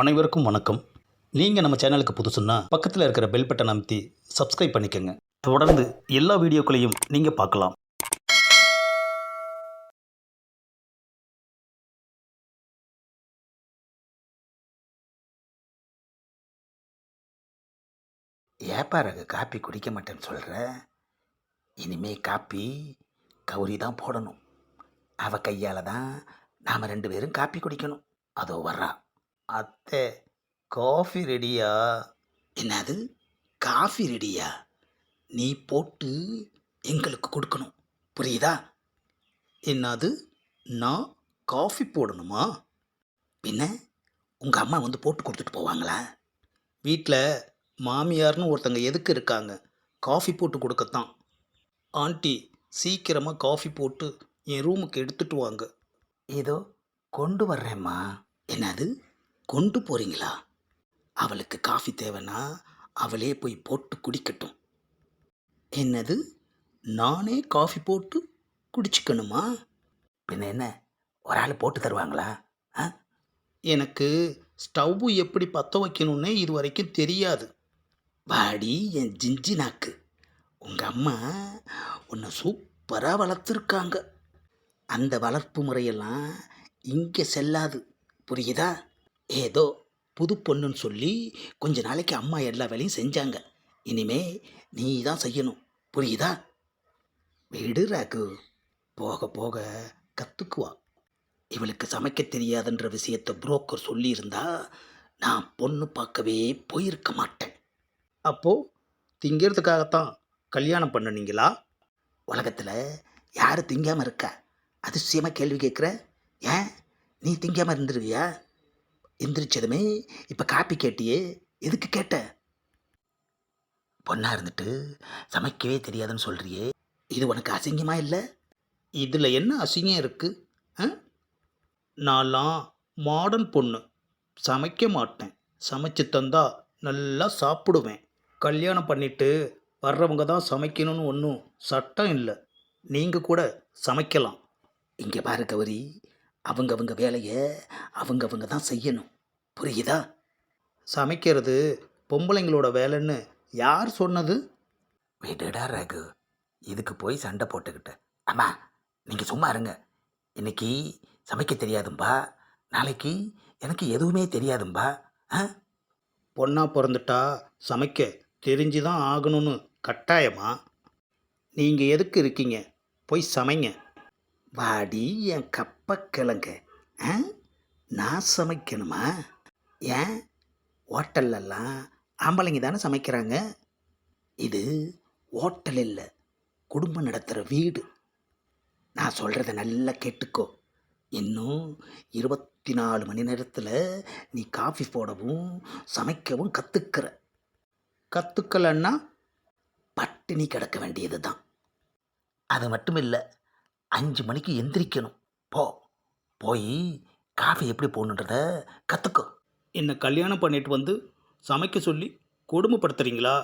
அனைவருக்கும் வணக்கம். நீங்கள் நம்ம சேனலுக்கு புதுசுன்னா பக்கத்தில் இருக்கிற பெல் பட்டன் அமைத்தி சப்ஸ்கிரைப் பண்ணிக்கோங்க. தொடர்ந்து எல்லா வீடியோக்களையும் நீங்கள் பார்க்கலாம். ஏப்பா காப்பி குடிக்க மாட்டேன்னு சொல்கிற இனிமே காப்பி கௌரி தான் போடணும். அவ கையால் தான் நாம் ரெண்டு பேரும் காப்பி குடிக்கணும். அதோ வர்றா. அத்தை காஃபி ரெடியா? என்னது? காஃபி ரெடியா? நீ போட்டு எங்களுக்கு கொடுக்கணும். புரியுதா? என்னது? நான் காஃபி போடணுமா? பின்ன உங்கள் அம்மா வந்து போட்டு கொடுத்துட்டு போவாங்களா? வீட்டில் மாமியார்னு ஒருத்தங்க எதுக்கு இருக்காங்க? காஃபி போட்டு கொடுக்கத்தான். ஆண்டி சீக்கிரமாக காஃபி போட்டு என் ரூமுக்கு எடுத்துட்டு வாங்க. ஏதோ கொண்டு வர்றேம்மா. என்னது? கொண்டு போறீங்களா? அவளுக்கு காஃபி தேவைன்னா அவளே போய் போட்டு குடிக்கட்டும். என்னது? நானே காஃபி போட்டு குடிச்சுக்கணுமா? பின்ன என்ன? ஒரு ஆள் போட்டு தருவாங்களா? ஆ? எனக்கு ஸ்டவ்வு எப்படி பற்ற வைக்கணும்னே இது வரைக்கும் தெரியாது. வாடி என் ஜிஞ்சி நாக்கு உங்கள் அம்மா உன்னை சூப்பராக வளர்த்துருக்காங்க. அந்த வளர்ப்பு முறையெல்லாம் இங்கே செல்லாது. புரியுதா? ஏதோ புது பொண்ணுன்னு சொல்லி கொஞ்ச நாளைக்கு அம்மா எல்லா வேலையும் செஞ்சாங்க. இனிமே நீ தான் செய்யணும். புரியுதா? விடு ராகு. போக போக கற்றுக்குவா இவளுக்கு சமைக்க தெரியாதுன்ற விஷயத்தை புரோக்கர் சொல்லியிருந்தா நான் பொண்ணு பார்க்கவே போயிருக்க மாட்டேன். அப்போது திங்கிறதுக்காகத்தான் கல்யாணம் பண்ணுனீங்களா? உலகத்தில் யார் திங்காமல் இருக்கா? அதிசயமாக கேள்வி கேட்குற. ஏன்? நீ திங்காமல் இருந்துருவியா எந்திரிச்சதுமே இப்போ காப்பி கேட்டியே எதுக்கு கேட்ட? பொண்ணாக இருந்துட்டு சமைக்கவே தெரியாதுன்னு சொல்கிறியே இது உனக்கு அசிங்கமாக இல்லை? இதில் என்ன அசிங்கம் இருக்குது நான்லாம் மாடர்ன் பொண்ணு சமைக்க மாட்டேன். சமைச்சு தந்தா நல்லா சாப்பிடுவேன். கல்யாணம் பண்ணிட்டு வர்றவங்க தான் சமைக்கணும்னு ஒன்றும் சட்டம் இல்லை. நீங்கள் கூட சமைக்கலாம். இங்கே பாரு கௌரி அவங்கவங்க வேலையை அவங்கவங்க தான் செய்யணும். புரியுதா? சமைக்கிறது பொம்பளைங்களோட வேலைன்னு யார் சொன்னது? விடுடா ரகு. இதுக்கு போய் சண்டை போட்டுக்கிட்டு. அம்மா நீங்கள் சும்மா இருங்க. இன்னைக்கு சமைக்க தெரியாதும்பா. நாளைக்கு எனக்கு எதுவுமே தெரியாதும்பா. ஆ? பொண்ணா பிறந்துட்டா சமைக்க தெரிஞ்சு தான் ஆகணும்னு கட்டாயமா? நீங்கள் எதுக்கு இருக்கீங்க? போய் சமைங்க. வாடி என் கப்ப கிழங்க ஆ? நான் சமைக்கணுமா? ஏன்? ஹோட்டல்லலாம் ஆம்பளைங்க தானே சமைக்கிறாங்க? இது ஹோட்டல் இல்லை குடும்பம் நடத்துகிற வீடு. நான் சொல்கிறத நல்லா கேட்டுக்கோ. இன்னும் இருபத்தி நாலு மணி நேரத்தில் நீ காஃபி போடவும் சமைக்கவும் கற்றுக்கிற கற்றுக்கலன்னா பட்டினி கிடக்க வேண்டியது தான் அது மட்டும் இல்லை அஞ்சு மணிக்கு எந்திரிக்கணும். போ. போய் காஃபி எப்படி போகணுன்றத கற்றுக்கோ என்னை கல்யாணம் பண்ணிட்டு வந்து சமைக்க சொல்லி கொடுமைப்படுத்துறீங்களா?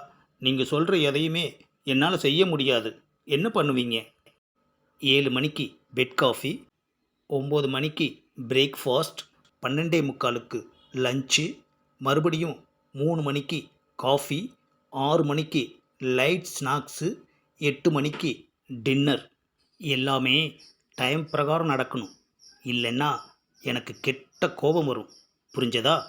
நீங்கள் சொல்கிற எதையுமே என்னால் செய்ய முடியாது. என்ன பண்ணுவீங்க? ஏழு மணிக்கு பெட் காஃபி ஒம்பது மணிக்கு பிரேக்ஃபாஸ்ட் பன்னெண்டே முக்காலுக்கு லஞ்சு மறுபடியும் மூணு மணிக்கு காஃபி ஆறு மணிக்கு லைட் ஸ்நாக்ஸு எட்டு மணிக்கு டின்னர் எல்லாமே டைம் பிரகாரம் நடக்கணும். இல்லைன்னா எனக்கு கெட்ட கோபம் வரும். புரிஞ்சதா?